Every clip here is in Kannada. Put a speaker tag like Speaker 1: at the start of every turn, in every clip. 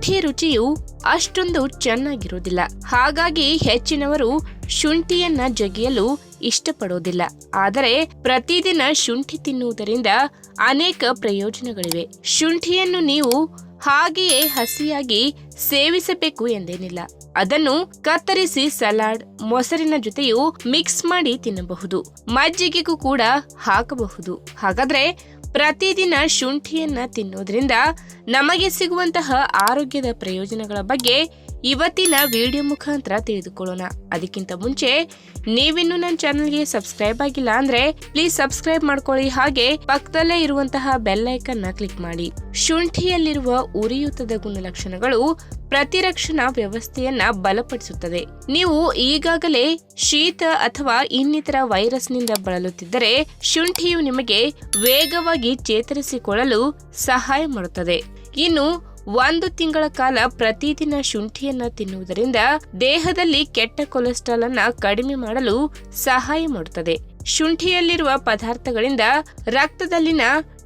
Speaker 1: ಶುಂಠಿ ರುಚಿಯು ಅಷ್ಟೊಂದು ಚೆನ್ನಾಗಿರುವುದಿಲ್ಲ. ಹಾಗಾಗಿ ಹೆಚ್ಚಿನವರು ಶುಂಠಿಯನ್ನ ಜಗಿಯಲು ಇಷ್ಟಪಡೋದಿಲ್ಲ ಆದರೆ ಪ್ರತಿದಿನ ಶುಂಠಿ ತಿನ್ನುವುದರಿಂದ ಅನೇಕ ಪ್ರಯೋಜನಗಳಿವೆ. ಶುಂಠಿಯನ್ನು ನೀವು ಹಾಗೆಯೇ ಹಸಿಯಾಗಿ ಸೇವಿಸಬೇಕು ಎಂದೇನಿಲ್ಲ. ಅದನ್ನು ಕತ್ತರಿಸಿ ಸಲಾಡ್, ಮೊಸರಿನ ಜೊತೆಯೂ ಮಿಕ್ಸ್ ಮಾಡಿ ತಿನ್ನಬಹುದು. ಮಜ್ಜಿಗೆಗೂ ಕೂಡ ಹಾಕಬಹುದು. ಹಾಗಾದ್ರೆ ಪ್ರತಿದಿನ ಶುಂಠಿಯನ್ನ ತಿನ್ನೋದ್ರಿಂದ ನಮಗೆ ಸಿಗುವಂತಹ ಆರೋಗ್ಯದ ಪ್ರಯೋಜನಗಳ ಬಗ್ಗೆ ಇವತ್ತಿನ ವಿಡಿಯೋ ಮುಖಾಂತರ ತಿಳಿದುಕೊಳ್ಳೋಣ. ಅದಕ್ಕಿಂತ ಮುಂಚೆ ನೀವಿನ್ನು ನನ್ನ ಚಾನಲ್ಗೆ ಸಬ್ಸ್ಕ್ರೈಬ್ ಆಗಿಲ್ಲ ಅಂದ್ರೆ ಪ್ಲೀಸ್ ಸಬ್ಸ್ಕ್ರೈಬ್ ಮಾಡ್ಕೊಳ್ಳಿ. ಹಾಗೆ ಪಕ್ಕದಲ್ಲೇ ಇರುವಂತಹ ಬೆಲ್ ಐಕನ್ನ ಕ್ಲಿಕ್ ಮಾಡಿ. ಶುಂಠಿಯಲ್ಲಿರುವ ಉರಿಯೂತದ ಗುಣಲಕ್ಷಣಗಳು ಪ್ರತಿರಕ್ಷಣಾ ವ್ಯವಸ್ಥೆಯನ್ನ ಬಲಪಡಿಸುತ್ತದೆ. ನೀವು ಈಗಾಗಲೇ ಶೀತ ಅಥವಾ ಇನ್ನಿತರ ವೈರಸ್ನಿಂದ ಬಳಲುತ್ತಿದ್ದರೆ, ಶುಂಠಿಯು ನಿಮಗೆ ವೇಗವಾಗಿ ಚೇತರಿಸಿಕೊಳ್ಳಲು ಸಹಾಯ ಮಾಡುತ್ತದೆ. ಇನ್ನು ಒಂದು ತಿಂಗಳ ಕಾಲ ಪ್ರತಿದಿನ ಶುಂಠಿಯನ್ನ ತಿನ್ನುವುದರಿಂದ ದೇಹದಲ್ಲಿ ಕೆಟ್ಟ ಕೊಲೆಸ್ಟ್ರಾಲ್ ಅನ್ನ ಕಡಿಮೆ ಮಾಡಲು ಸಹಾಯ ಮಾಡುತ್ತದೆ. ಶುಂಠಿಯಲ್ಲಿರುವ ಪದಾರ್ಥಗಳಿಂದ ರಕ್ತದಲ್ಲಿನ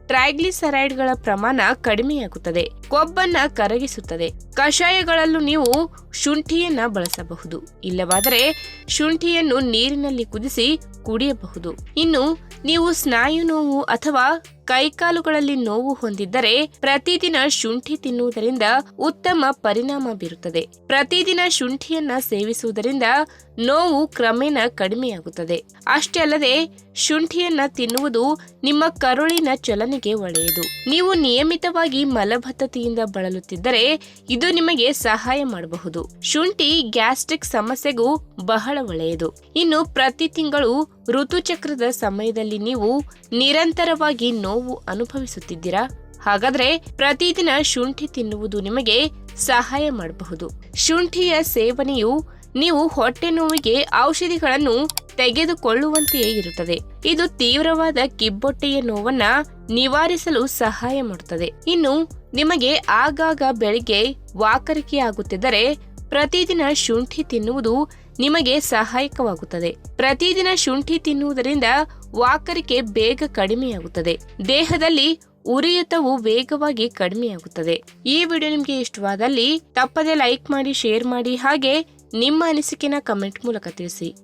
Speaker 1: ಟ್ರೈಗ್ಲಿಸರೈಡ್ಗಳ ಪ್ರಮಾಣ ಕಡಿಮೆಯಾಗುತ್ತದೆ. ಕೊಬ್ಬನ್ನ ಕರಗಿಸುತ್ತದೆ. ಕಷಾಯಗಳಲ್ಲೂ ನೀವು ಶುಂಠಿಯನ್ನ ಬಳಸಬಹುದು. ಇಲ್ಲವಾದರೆ ಶುಂಠಿಯನ್ನು ನೀರಿನಲ್ಲಿ ಕುದಿಸಿ ಕುಡಿಯಬಹುದು. ಇನ್ನು ನೀವು ಸ್ನಾಯು ನೋವು ಅಥವಾ ಕೈಕಾಲುಗಳಲ್ಲಿ ನೋವು ಹೊಂದಿದ್ದರೆ ಪ್ರತಿದಿನ ಶುಂಠಿ ತಿನ್ನುವುದರಿಂದ ಉತ್ತಮ ಪರಿಣಾಮ ಬೀರುತ್ತದೆ. ಪ್ರತಿದಿನ ಶುಂಠಿಯನ್ನ ಸೇವಿಸುವುದರಿಂದ ನೋವು ಕ್ರಮೇಣ ಕಡಿಮೆಯಾಗುತ್ತದೆ. ಅಷ್ಟೇ ಅಲ್ಲದೆ ಶುಂಠಿಯನ್ನ ತಿನ್ನುವುದು ನಿಮ್ಮ ಕರುಳಿನ ಚಲನೆಗೆ ಒಳ್ಳೆಯದು. ನೀವು ನಿಯಮಿತವಾಗಿ ಮಲಬದ್ಧತೆಯಿಂದ ಬಳಲುತ್ತಿದ್ದರೆ ಇದು ನಿಮಗೆ ಸಹಾಯ ಮಾಡಬಹುದು. ಶುಂಠಿ ಗ್ಯಾಸ್ಟ್ರಿಕ್ ಸಮಸ್ಯೆಗೂ ಬಹಳ ಒಳ್ಳೆಯದು. ಇನ್ನು ಪ್ರತಿ ತಿಂಗಳು ಋತುಚಕ್ರದ ಸಮಯದಲ್ಲಿ ನೀವು ನಿರಂತರವಾಗಿ ನೋವು ಅನುಭವಿಸುತ್ತಿದ್ದೀರಾ? ಹಾಗಾದ್ರೆ ಪ್ರತಿದಿನ ಶುಂಠಿ ತಿನ್ನುವುದು ನಿಮಗೆ ಸಹಾಯ ಮಾಡಬಹುದು. ಶುಂಠಿಯ ಸೇವನೆಯು ನೀವು ಹೊಟ್ಟೆ ನೋವಿಗೆ ಔಷಧಿಗಳನ್ನು ತೆಗೆದುಕೊಳ್ಳುವಂತೆಯೇ ಇರುತ್ತದೆ. ಇದು ತೀವ್ರವಾದ ಕಿಬ್ಬೊಟ್ಟೆಯ ನೋವನ್ನ ನಿವಾರಿಸಲು ಸಹಾಯ ಮಾಡುತ್ತದೆ. ಇನ್ನು ನಿಮಗೆ ಆಗಾಗ ಬೆಳಿಗ್ಗೆ ವಾಕರಿಕೆ ಆಗುತ್ತಿದ್ದರೆ ಪ್ರತಿದಿನ ಶುಂಠಿ ತಿನ್ನುವುದು ನಿಮಗೆ ಸಹಾಯಕವಾಗುತ್ತದೆ. ಪ್ರತಿದಿನ ಶುಂಠಿ ತಿನ್ನುವುದರಿಂದ ವಾಕರಿಕೆ ಬೇಗ ಕಡಿಮೆಯಾಗುತ್ತದೆ. ದೇಹದಲ್ಲಿ ಉರಿಯೂತವು ವೇಗವಾಗಿ ಕಡಿಮೆಯಾಗುತ್ತದೆ. ಈ ವಿಡಿಯೋ ನಿಮಗೆ ಇಷ್ಟವಾದಲ್ಲಿ ತಪ್ಪದೆ ಲೈಕ್ ಮಾಡಿ, ಶೇರ್ ಮಾಡಿ ಹಾಗೆ ನಿಮ್ಮ ಅನಿಸಿಕೆನ ಕಮೆಂಟ್ ಮೂಲಕ ತಿಳಿಸಿ.